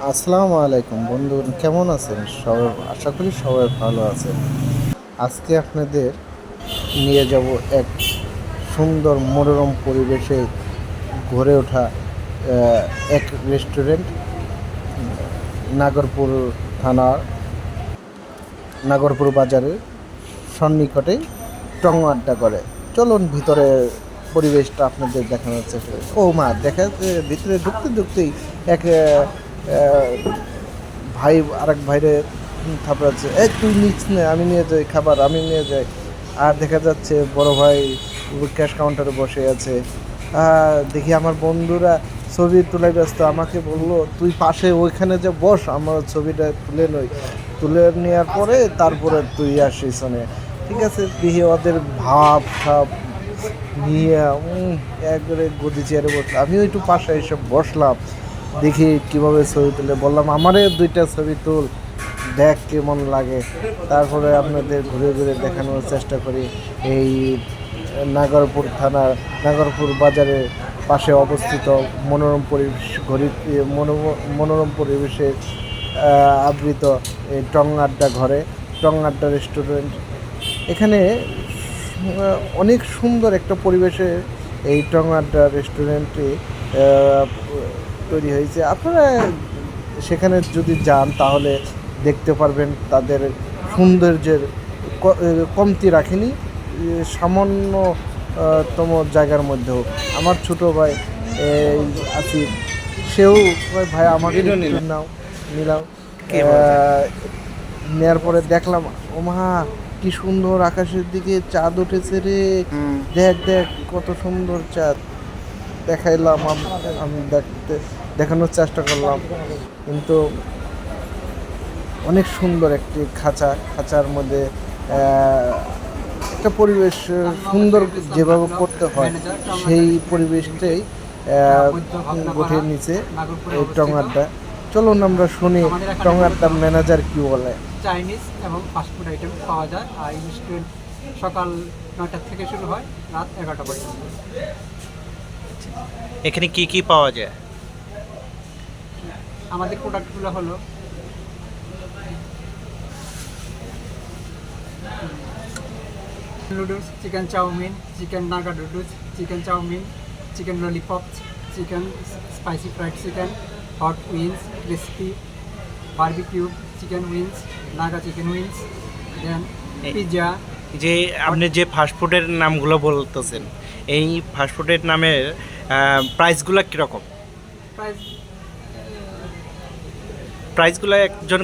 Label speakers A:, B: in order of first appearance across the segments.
A: আসসালামু আলাইকুম বন্ধু, কেমন আছেন? সবাই আশা করি সবাই ভালো আছেন। আজকে আপনাদের নিয়ে যাব এক সুন্দর মনোরম পরিবেশে গড়ে ওঠা এক রেস্টুরেন্ট নাগরপুর থানার, নাগরপুর বাজারের সন্নিকটে টং আড্ডা করে। চলুন ভিতরে পরিবেশটা আপনাদের দেখানোর চেষ্টা ও মা, দেখা ভিতরে ঢুকতে ঢুকতেই এক ভাই, আরেক ভাইরে থাপড়াচ্ছে এই, তুই নিস না, আমি নিয়ে যাই খাবার, আমি নিয়ে যাই। আর দেখা যাচ্ছে বড় ভাই ক্যাশ কাউন্টারে বসে আছে। দেখি আমার বন্ধুরা ছবি তুলে ব্যস্ত। আমাকে বলল, তুই পাশে ওইখানে যে বস, আমার ছবিটা তুলে নই তুলে নেওয়ার পরে তারপরে তুই আসিস ঠিক আছে, দেখি ওদের ভাব ভাব নিয়ে একবারে গদি চেয়ারে বসলাম। আমিও একটু পাশে এসে বসলাম। দেখি কীভাবে ছবি তুলে। বললাম আমারে দুইটা ছবি তুল দেখ কেমন লাগে। তারপরে আপনাদের ঘুরে ঘুরে দেখানোর চেষ্টা করি এই নাগরপুর থানার নাগরপুর বাজারের পাশে অবস্থিত মনোরম পরিবেশ ঘড়ি মনো- মনোরম পরিবেশে আবৃত এই টং আড্ডা ঘরে টং আড্ডা রেস্টুরেন্ট। এখানে অনেক সুন্দর একটা পরিবেশে এই টং আড্ডা রেস্টুরেন্টটি আহ, তৈরি হয়েছে। আপনারা সেখানে যদি যান তাহলে দেখতে পারবেন তাদের সৌন্দর্যের কমতি রাখেনি এ, সামান্য তম জায়গার মধ্যেও। আমার ছোট ভাই আছি। সেও ভাই আমাকে নাও নিলাম। নেয়ার পরে দেখলাম ও মা কি সুন্দর আকাশের দিকে চাঁদ উঠেছে রে। দেখ দেখ কত সুন্দর চাঁদ। দেখাইলাম, আমি দেখতে, দেখানোর চেষ্টা করলাম। কিন্তু অনেক সুন্দর একটি খাঁচা, খাঁচার মধ্যে একটা পরিবেশ সুন্দর যেভাবে করতে হয়, সেই পরিবেশটাই গঠিয়ে নিচে এই টঙারটা। চলুন আমরা শুনি টঙারটার ম্যানেজার কি বলে।
B: চাইনিজ এবং ফাস্টফুড আইটেম পাওয়া যায়, আর রেস্টুরেন্ট সকাল নয়টা থেকে শুরু হয়, রাত এগারোটা পর্যন্ত।
C: এখানে কি কি পাওয়া যায়?
B: আমাদের প্রোডাক্টগুলো হলো noodles chicken chowmein chicken Naga noodles chicken chowmein chicken lollipop chicken spicy fried chicken hot wings crispy barbecue chicken wings Naga chicken wings then pizza
C: যে আপনি যে ফাস্টফুডের নামগুলো বলতেছেন এই ফাস্টফুডের নামের প্রাইসগুলো কীরকম?
B: প্রাইস
C: প্রাইসগুলো একজন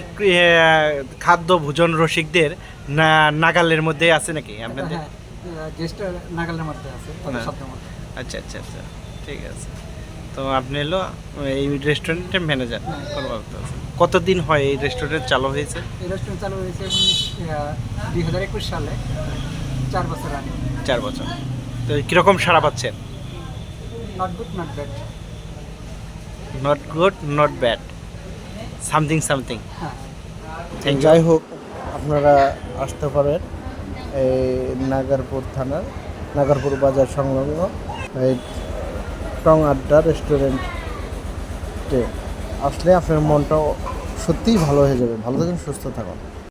C: খাদ্য ভোজন রসিকদের না নাগালের মধ্যে আছে নাকি আপনাদের?
B: হ্যাঁ নাগালের মধ্যে আছে
C: হ্যাঁ। আচ্ছা আচ্ছা আচ্ছা ঠিক আছে। তো আপনি হলো এই রেস্টুরেন্টের ম্যানেজার কতদিন হয় এই রেস্টুরেন্ট চালু হয়েছে?
B: এই রেস্টুরেন্ট চালু হয়েছে দুই হাজার একুশ সালে চার বছর আগে।
C: চার বছর। তো কীরকম সাড়া পাচ্ছেন?
B: Not good not bad
C: not good not bad something something
B: হ্যাঁ।
A: যাই হোক আপনারা আসতে পারেন এই নাগারপুর থানার নাগারপুর বাজার সংলগ্ন এই টং আড্ডা রেস্টুরেন্টে। আসলে আপনার মনটা সত্যিই ভালো হয়ে যাবে। ভালো থাকুন সুস্থ থাকুন।